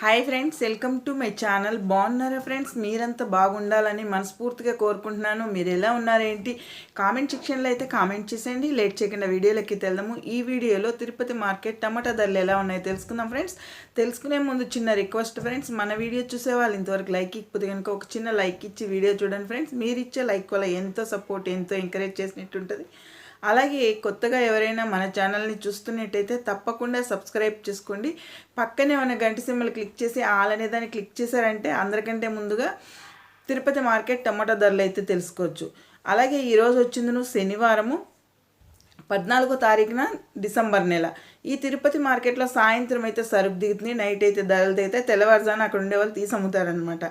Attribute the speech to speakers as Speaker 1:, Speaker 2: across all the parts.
Speaker 1: Hi friends welcome to my channel బాగున్నారా friends మీరంతా బాగుండాలని మనస్ఫూర్తిగా కోరుకుంటున్నాను. మీరు ఎలా ఉన్నారేంటి? కామెంట్ సెక్షన్లో అయితే కామెంట్ చేసేయండి. లేట్ చేయకుండా వీడియోలోకి వెళ్దాము. ఈ వీడియోలో తిరుపతి మార్కెట్ టమాటా ధరలు ఎలా ఉన్నాయో తెలుసుకుందాం ఫ్రెండ్స్ తెలుసుకునే ముందు చిన్న రిక్వెస్ట్ ఫ్రెండ్స్ మన వీడియో చూసే వాళ్ళు ఇంతవరకు లైక్ ఇకపోతే కనుక ఒక చిన్న లైక్ ఇచ్చి వీడియో చూడండి ఫ్రెండ్స్ మీరు ఇచ్చే లైక్ వల్ల ఎంతో సపోర్ట్ ఎంతో ఎంకరేజ్ చేసినట్టు ఉంటుంది. అలాగే కొత్తగా ఎవరైనా మన ఛానల్ని చూస్తున్నట్టయితే తప్పకుండా సబ్స్క్రైబ్ చేసుకోండి. పక్కనే ఉన్న గంట సింబల్ క్లిక్ చేసి ఆల్ అనే దాన్ని క్లిక్ చేశారంటే అందరికంటే ముందుగా తిరుపతి మార్కెట్ టమాటా ధరలు అయితే తెలుసుకోవచ్చు. అలాగే ఈరోజు వచ్చింది శనివారము. పద్నాలుగో తారీఖున డిసెంబర్ నెల. ఈ తిరుపతి మార్కెట్లో సాయంత్రం అయితే సరుకు దిగుతుంది నైట్ అయితే ధరలు అయితే తెల్లవారుజాన అక్కడ ఉండే వాళ్ళు తీసి అమ్ముతారనమాట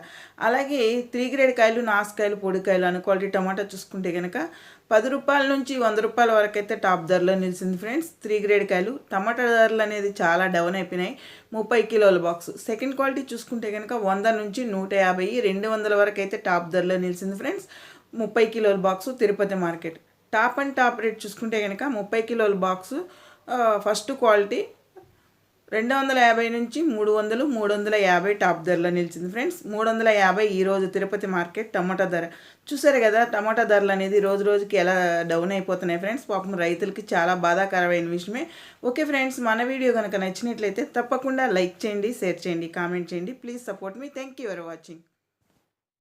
Speaker 1: అలాగే త్రీ గ్రేడ్ కాయలు నాసుకాయలు పొడికాయలు అని క్వాలిటీ టమాటా చూసుకుంటే కనుక పది రూపాయల నుంచి వంద రూపాయల వరకు అయితే టాప్ ధరలో నిలిచింది ఫ్రెండ్స్. త్రీ గ్రేడ్ కాయలు టమాటా ధరలు అనేది చాలా డౌన్ అయిపోయినాయి. ముప్పై కిలోల బాక్స్. సెకండ్ క్వాలిటీ చూసుకుంటే కనుక వంద నుంచి నూట యాభై రెండు వందల వరకు అయితే టాప్ ధరలో నిలిచింది ఫ్రెండ్స్. ముప్పై కిలోల box Tirupati market. Top and top rate చూసుకుంటే కనుక ముప్పై కిలోల బాక్సు ఫస్ట్ క్వాలిటీ రెండు వందల యాభై నుంచి మూడు వందలు మూడు వందల యాభై టాప్ ధరలో నిలిచింది ఫ్రెండ్స్. మూడు వందల యాభై ఈరోజు తిరుపతి మార్కెట్ టమాటా ధర. చూసారు కదా టమాటా ధరలు అనేది రోజు రోజుకి ఎలా డౌన్ అయిపోతున్నాయి ఫ్రెండ్స్. పాపం రైతులకి చాలా బాధాకరమైన విషయమే. ఓకే ఫ్రెండ్స్ మన వీడియో కనుక నచ్చినట్లయితే తప్పకుండా లైక్ చేయండి షేర్ చేయండి కామెంట్ చేయండి. Please support me. Thank you for watching.